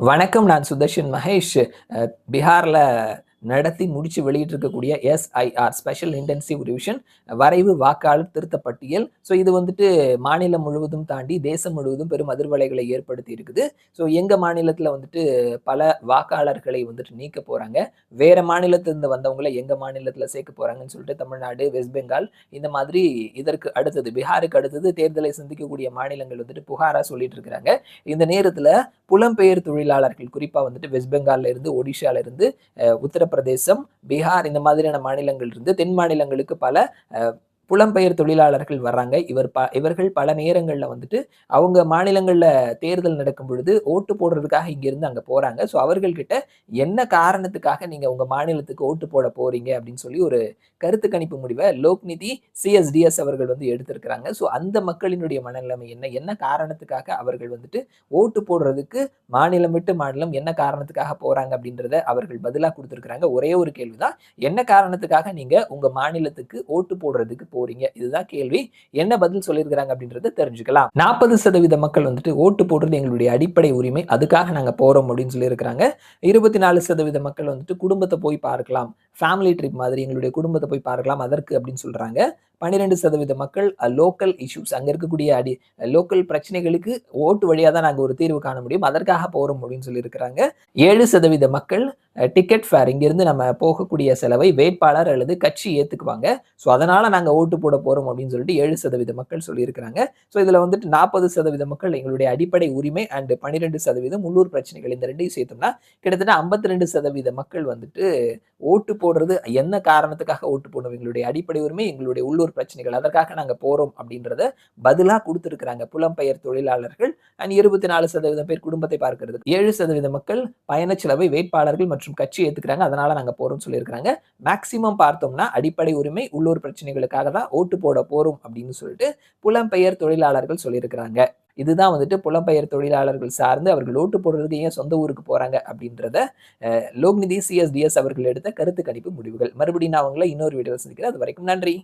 வணக்கம் நான் சுதர்ஷன் மகேஷ். அஹ், பீகார்ல நடத்தி முடிச்சு வெளியிட்டிருக்கக்கூடிய எஸ்ஐஆர் ஸ்பெஷல் இன்டென்சிவ் ரிவிஷன் வரைவு வாக்காளர் திருத்த பட்டியல் ஸோ இது வந்துட்டு மாநிலம் முழுவதும் தாண்டி தேசம் முழுவதும் பெரும் அதிர்வலைகளை ஏற்படுத்தி இருக்குது ஸோ எங்க மாநிலத்தில் வந்துட்டு பல வாக்காளர்களை வந்துட்டு நீக்க போறாங்க. வேற மாநிலத்திலிருந்து வந்தவங்களை எங்க மாநிலத்தில் சேர்க்க போறாங்கன்னு சொல்லிட்டு தமிழ்நாடு வெஸ்ட் பெங்கால் இந்த மாதிரி இதற்கு அடுத்தது பீகாருக்கு அடுத்தது தேர்தலை சந்திக்கக்கூடிய மாநிலங்கள் வந்துட்டு புகாரா சொல்லிட்டு இருக்கிறாங்க இந்த நேரத்துல புலம்பெயர் தொழிலாளர்கள் குறிப்பாக வந்துட்டு வெஸ்ட் பெங்கால்ல இருந்து ஒடிஷால இருந்து உத்தரப்பிரதேசம் பீகார் இந்த மாதிரியான மாநிலங்கள் இருந்து தென் மாநிலங்களுக்கு பல புலம்பெயர் தொழிலாளர்கள் வர்றாங்க. இவர் ப இவர்கள் பல நேரங்களில் வந்துட்டு அவங்க மாநிலங்களில் தேர்தல் நடக்கும் பொழுது ஓட்டு போடுறதுக்காக இங்கிருந்து அங்கே போகிறாங்க ஸோ அவர்கள்கிட்ட என்ன காரணத்துக்காக நீங்கள் உங்கள் மாநிலத்துக்கு ஓட்டு போட போகிறீங்க அப்படின்னு சொல்லி ஒரு கருத்து கணிப்பு முடிவை லோக்நிதி சிஎஸ்டிஎஸ் அவர்கள் வந்து எடுத்திருக்கிறாங்க. ஸோ அந்த மக்களினுடைய மனநிலைமை என்ன? என்ன காரணத்துக்காக அவர்கள் வந்துட்டு ஓட்டு போடுறதுக்கு மாநிலம் விட்டு மாநிலம் என்ன காரணத்துக்காக போகிறாங்க அப்படின்றத அவர்கள் பதிலாக கொடுத்துருக்குறாங்க. ஒரே ஒரு கேள்விதான். என்ன காரணத்துக்காக நீங்கள் உங்கள் மாநிலத்துக்கு ஓட்டு போடுறதுக்கு போறீங்க? இதுதான் கேள்வி. என்ன பதில் சொல்லியிருக்கிறாங்க அப்படின்றத தெரிஞ்சுக்கலாம். நாற்பது சதவீத மக்கள் வந்துட்டு ஓட்டு போடுறது எங்களுடைய அடிப்படை உரிமை. அதுக்காக நாங்க போறோம் அப்படின்னு சொல்லியிருக்கிறாங்க. இருபத்தி நாலு சதவீத மக்கள் வந்துட்டு குடும்பத்தை போய் பார்க்கலாம். ஃபேமிலி ட்ரிப் மாதிரி எங்களுடைய குடும்பத்தை போய் பார்க்கலாம் அதற்கு அப்படின்னு சொல்கிறாங்க பன்னிரெண்டு சதவீத மக்கள் லோக்கல் இஷ்யூஸ் அங்கே இருக்கக்கூடிய அடி லோக்கல் பிரச்சனைகளுக்கு ஓட்டு வழியாக தான் நாங்கள் ஒரு தீர்வு காண முடியும். அதற்காக போகிறோம் அப்படின்னு சொல்லியிருக்கிறாங்க. ஏழு சதவீத மக்கள் டிக்கெட் ஃபேர் இங்கேருந்து நம்ம போகக்கூடிய செலவை வேட்பாளர் அல்லது கட்சி ஏற்றுக்குவாங்க ஸோ அதனால் நாங்கள் ஓட்டு போட போகிறோம் அப்படின்னு சொல்லிட்டு ஏழு சதவீத மக்கள் சொல்லியிருக்கிறாங்க. ஸோ இதில் வந்துட்டு நாற்பது சதவீத மக்கள் எங்களுடைய அடிப்படை உரிமை அண்டு பன்னிரெண்டு சதவீதம் உள்ளூர் பிரச்சனைகள். இந்த ரெண்டையும் சேர்த்தோம்னா கிட்டத்தட்ட ஐம்பத்தி ரெண்டு சதவீத மக்கள் வந்துட்டு ஓட்டு போ ஓடுறது என்ன காரணத்துக்காக ஓட்டு போடணும் எங்களுடைய அடிப்படை உரிமை எங்களுடைய உள்ளூர் பிரச்சனைகள் அதற்காக நாங்கள் போகிறோம் அப்படின்றத பதிலாக கொடுத்துருக்குறாங்க. புலம்பெயர் தொழிலாளர்கள் அண்ட் இருபத்தி நாலு சதவீதம் பேர் குடும்பத்தை பார்க்கிறது ஏழு சதவீத மக்கள் பயணச்செலவை வேட்பாளர்கள் மற்றும் கட்சி ஏற்றுக்கிறாங்க அதனால நாங்கள் போகிறோம்னு சொல்லியிருக்கிறாங்க. மேக்சிமம் பார்த்தோம்னா அடிப்படை உரிமை உள்ளூர் பிரச்சனைகளுக்காக தான் ஓட்டு போட போகிறோம் அப்படின்னு சொல்லிட்டு புலம்பெயர் தொழிலாளர்கள் சொல்லியிருக்கிறாங்க. இதுதான் வந்துட்டு புலம்பெயர் தொழிலாளர்கள் சார்ந்து அவர்கள் ஓட்டு போடுறதுக்கு ஏன் சொந்த ஊருக்கு போறாங்க அப்படின்றத லோக்நிதி சிஎஸ்டிஎஸ் அவர்கள் எடுத்த கருத்து கணிப்பு முடிவுகள். மறுபடியும் நான் அவங்கள இன்னொரு வீடியோ சந்திக்கிறேன். அது வரைக்கும் நன்றி.